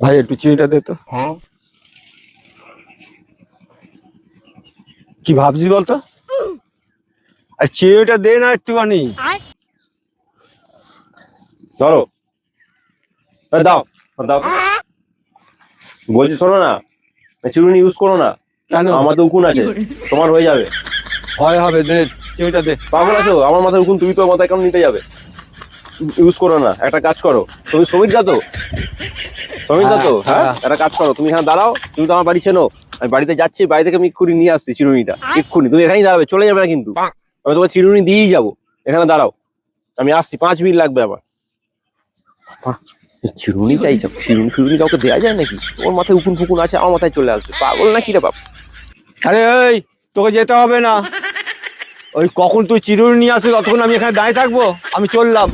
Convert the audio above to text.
ভাই একটু চিনিটা দে তো। হ্যাঁ। কি ভাবছিস বলতো? আর চিনিটা দে না একটুখানি। ধরো এ, দাও দাও। বলছি শোনো না। চিরুনি ইউজ করো না। কেন? আমার তো উকুন আছে। তোমার হয়ে যাবে। হয় হবে। দে চিনিটা দে। পাগল আছো? আমার মাথায় উকুন তুমি তো মাথায় কেমন নিতে যাবে? ইউজ করো না। একটা কাজ করো। তুমি শ্রমিক যা তো শ্রমিক তো? হ্যাঁ, হ্যাঁ? হ্যাঁ। একটা কাজ করো তুমি এখানে দাঁড়াও তুমি তো আমার বাড়ি চেনো। আমি বাড়িতে যাচ্ছি বাড়ি থেকে আমি এক্ষুনি নিয়ে আসছি চিরুনিটা এক্ষুনি। তুমি এখানেই দাঁড়াবে চলে যাবে না কিন্তু। আমি তোমার চিরুনি দিয়েই যাব। এখানে দাঁড়াও। আমি আসছি পাঁচ মিনিট লাগবে আমার বাহ, এই চিরুনি চিরুনি ফিরুনি কাউকে দেওয়া যায় নাকি? ওর মাথায় উকুন ফুকুন আছে আমার মাথায় চলে আসবে। পাগল নাকি রে বাপ? আরে এই তোকে যেতে হবে না। ওই কখন তুই চিরুনি নিয়ে আসবি ততক্ষণ আমি এখানে দাঁড়িয়ে থাকব? আমি চললাম।